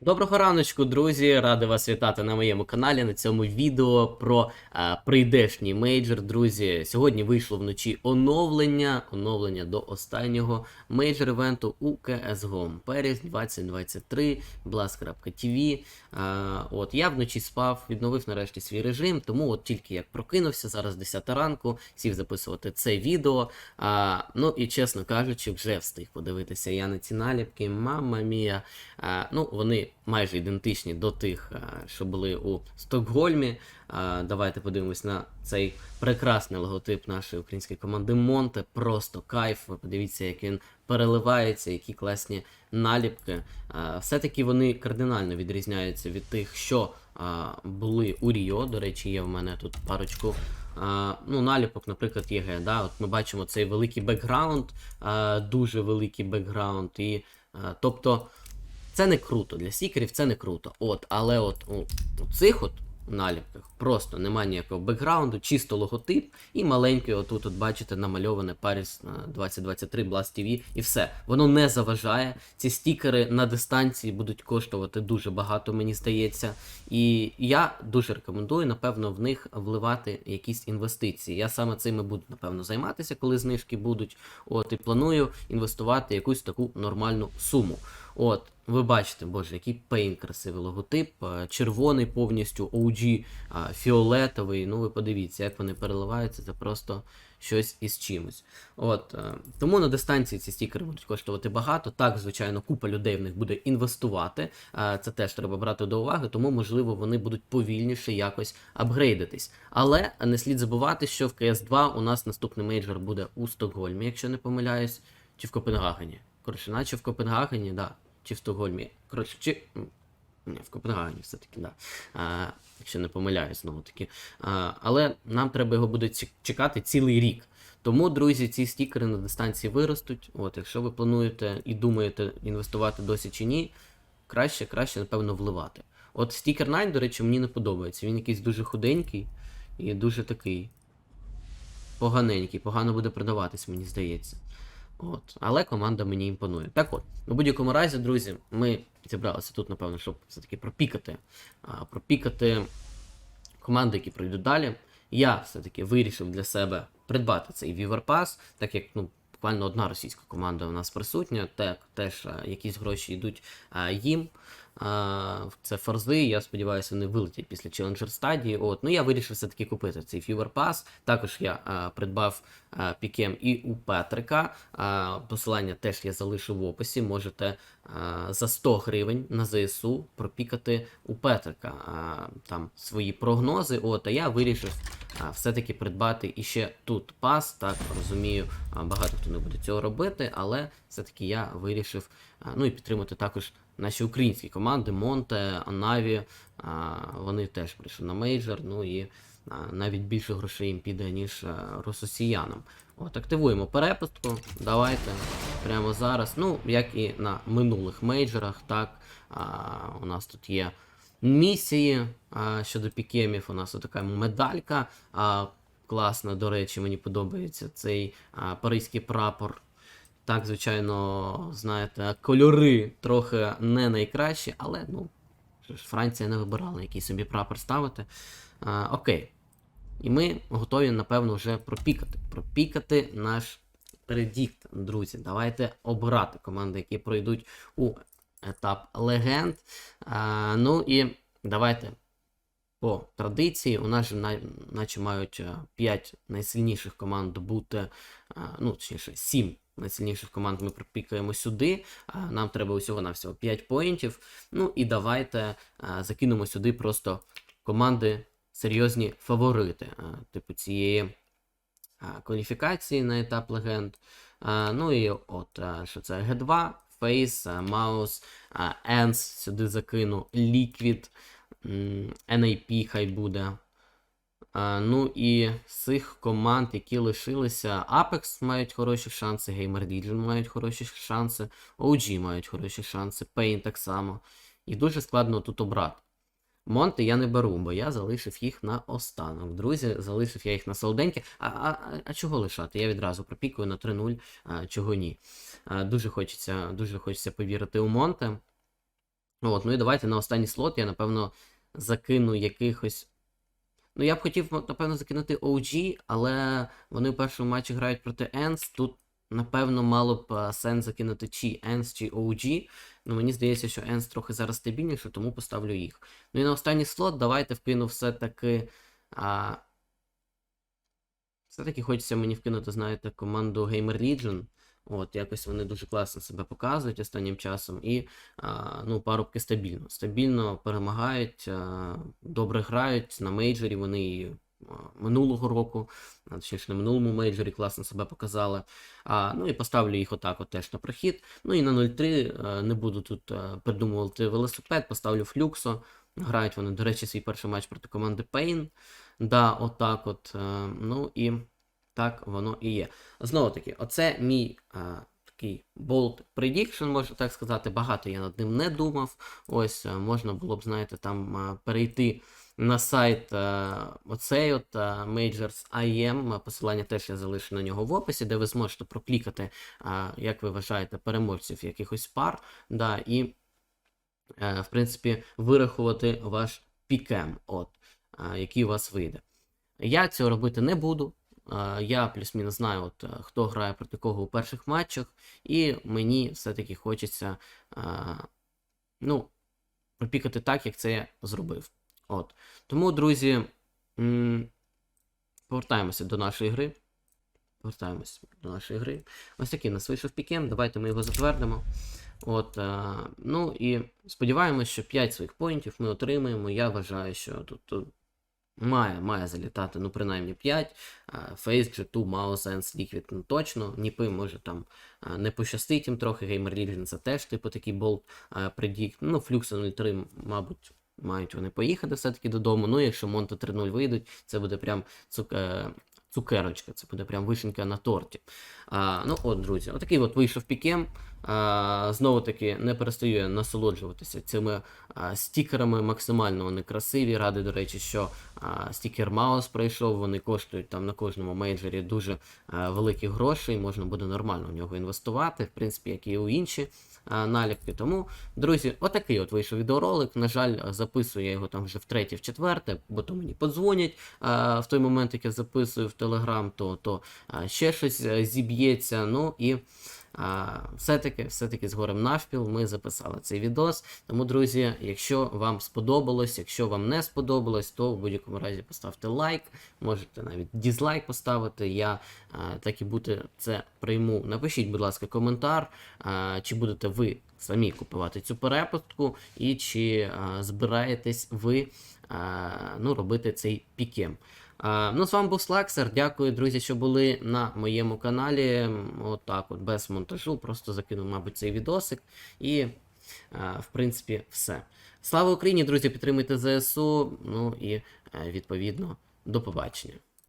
Доброго раночку, друзі! Радий вас вітати на моєму каналі на цьому відео про а, прийдешній мейджор. Друзі, сьогодні вийшло вночі оновлення, оновлення до останнього мейджор івенту у CSGO Paris 2023 Blast.tv. От я вночі спав, відновив нарешті свій режим, тому от тільки як прокинувся, зараз 10 ранку, сів записувати це відео. А, ну і чесно кажучи, вже встиг подивитися я на ці наліпки. Мама мія. А, ну, вони майже ідентичні до тих, що були у Стокгольмі. Давайте подивимось на цей прекрасний логотип нашої української команди Монте. Просто кайф. Ви подивіться, як він переливається, які класні наліпки. Все-таки вони кардинально відрізняються від тих, що були у Ріо. До речі, є в мене тут парочку. Ну, наліпок, наприклад, ЄГ. Да? От ми бачимо цей великий бекграунд, дуже великий бекграунд. І, тобто, це не круто. Для стікерів це не круто. От, але от у, у цих от наліпках просто немає ніякого бекграунду, чисто логотип і маленький, отут, от бачите, намальоване Paris е, 2023 Blast TV і все. Воно не заважає. Ці стікери на дистанції будуть коштувати дуже багато, мені здається. І я дуже рекомендую, напевно, в них вливати якісь інвестиції. Я саме цим і буду, напевно, займатися, коли знижки будуть. От, і планую інвестувати якусь таку нормальну суму. От, ви бачите, боже, який пейн красивий логотип, е, червоний повністю OG, фіолетовий. Ну, ви подивіться, як вони переливаються, це просто щось із чимось. От, е, тому на дистанції ці стікери будуть коштувати багато. Так, звичайно, купа людей в них буде інвестувати. е, Це теж треба брати до уваги, тому, можливо, вони будуть повільніше якось апгрейдитись. Але не слід забувати, що в CS2 у нас наступний мейджор буде у Стокгольмі, якщо не помиляюсь, чи в Копенгагені. Коротше, наче в Копенгагені, да. Чи в Стокгольмі. Коротше, чи. Ні, в Копенгагені все-таки, да. А, якщо не помиляюсь, знову таки. А, але нам треба його буде чекати цілий рік. Тому, друзі, ці стікери на дистанції виростуть. От, якщо ви плануєте і думаєте інвестувати досі чи ні, краще, краще, напевно, вливати. От стікер 9, до речі, мені не подобається. Він якийсь дуже худенький і дуже такий поганенький, погано буде продаватись, мені здається. От. Але команда мені імпонує. Так от, у будь-якому разі, друзі, ми зібралися тут, напевно, щоб все-таки пропікати, а, пропікати команди, які пройдуть далі. Я все-таки вирішив для себе придбати цей Viewer Pass, так як ну, буквально одна російська команда у нас присутня, так, теж а, якісь гроші йдуть а, їм. Це форзи, я сподіваюся, вони вилетять після Challenger стадії. От. Ну я вирішив все-таки купити цей Fever Pass. Також я а, придбав а, пікем і у Петрика. А, посилання теж я залишу в описі. Можете а, за 100 гривень на ЗСУ пропікати у Петрика а, там свої прогнози. От, а я вирішив все-таки придбати іще тут пас. Так розумію, багато хто не буде цього робити, але все-таки я вирішив а, ну і підтримати також наші українські команди Монте, Анаві. Вони теж прийшли на мейджор. Ну і навіть більше грошей їм піде, ніж а, рососіянам. От, активуємо перепустку. Давайте прямо зараз. Ну, як і на минулих мейджорах, так. А, у нас тут є місії а, щодо пікемів. У нас така медалька. А, класна, до речі, мені подобається цей а, паризький прапор. Так, звичайно, знаєте, кольори трохи не найкращі, але ну, Франція не вибирала, який собі прапор ставити. А, окей. І ми готові, напевно, вже пропікати. Пропікати наш предікт, друзі. Давайте обирати команди, які пройдуть у етап легенд. А, ну і давайте по традиції. У нас же на- наче мають 5 найсильніших команд бути, а, ну, точніше, 7 найсильніших команд ми пропікаємо сюди. Нам треба усього на всього 5 поінтів. Ну і давайте закинемо сюди просто команди серйозні фаворити, типу цієї кваліфікації на етап легенд. Ну і от що це G2, Face, Mouse, а, ENS сюди закину, Liquid, NAP хай буде. А, ну і з цих команд, які лишилися, Apex мають хороші шанси, Gamer Legion мають хороші шанси, OG мають хороші шанси, Pain так само. І дуже складно тут обрати. Монти я не беру, бо я залишив їх на останок. Друзі, залишив я їх на солоденьке. А, а, а- чого лишати? Я відразу пропікую на 3-0, а, чого ні. А, дуже хочеться, дуже хочеться повірити у Монте. От, ну і давайте на останній слот я, напевно, закину якихось. Ну, я б хотів, напевно, закинути OG, але вони в першому матчі грають проти ENS. Тут, напевно, мало б сенс закинути чи ENS, чи OG. Ну, мені здається, що ENS трохи зараз стабільніше, тому поставлю їх. Ну і на останній слот давайте вкину все-таки. А... Все-таки хочеться мені вкинути, знаєте, команду Gamer Legion. От, якось вони дуже класно себе показують останнім часом. І а, ну, парубки стабільно. Стабільно перемагають, а, добре грають на мейджорі. Вони і минулого року, точніше на минулому мейджорі класно себе показали. А, ну і поставлю їх отак от теж на прохід. Ну і на 0-3 а, не буду тут придумувати велосипед, поставлю флюксо. Грають вони, до речі, свій перший матч проти команди Pain. Да, отак от. ну і так воно і є. Знову таки, оце мій а, такий bold prediction, можна так сказати. Багато я над ним не думав. Ось а, можна було б, знаєте, там а, перейти на сайт а, оцей от а, Majors IM. Посилання теж я залишу на нього в описі, де ви зможете проклікати, а, як ви вважаєте, переможців якихось пар. Да, і, е, в принципі, вирахувати ваш пікем, от, а, який у вас вийде. Я цього робити не буду. Е, Я плюс-мінус знаю, от, е, хто грає проти кого у перших матчах, і мені все-таки хочеться е, ну, пропікати так, як це я зробив. От. Тому, друзі, повертаємося до нашої гри. Повертаємося до нашої гри. Ось такий у нас вийшов пікем. Давайте ми його затвердимо. От, ну і сподіваємось, що 5 своїх поінтів ми отримаємо. Я вважаю, що тут, тут має, має залітати, ну, принаймні 5. Face, G2, Mouse, Sense, Liquid, ну точно. Ніпи може там не пощастить їм трохи. Gamer Legion це теж, типу, такий болт предікт. Ну, Flux 03, мабуть. Мають вони поїхати все-таки додому. Ну, якщо Монте 3.0 вийдуть, це буде прям цук... е, цукерочка, це буде прям вишенька на торті. А, ну от, друзі, отакий от вийшов пікем. Знову таки не перестаю насолоджуватися цими стікерами. Максимально вони красиві. Радий, до речі, що стікер Маус пройшов. Вони коштують там на кожному мейджорі дуже великі гроші. і Можна буде нормально в нього інвестувати, в принципі, як і у інші наліпки. Тому, друзі, отакий от вийшов відеоролик. На жаль, записую я його там вже втретє, в четверте, бо то мені подзвонять в той момент, як я записую в Телеграм, то, то ще щось е, зіб'ється. Ну і. Все-таки, все-таки з горем навпіл ми записали цей відос. Тому, друзі, якщо вам сподобалось, якщо вам не сподобалось, то в будь-якому разі поставте лайк, можете навіть дізлайк поставити. Я а, так і бути це прийму. Напишіть, будь ласка, коментар, а, чи будете ви самі купувати цю перепустку, і чи а, збираєтесь ви ну, робити цей пікем. Ну, з вами був Слаксер. Дякую, друзі, що були на моєму каналі. Отак, от, без монтажу. Просто закинув, мабуть, цей відосик. І, в принципі, все. Слава Україні, друзі! Підтримуйте ЗСУ. Ну і е, відповідно, до побачення.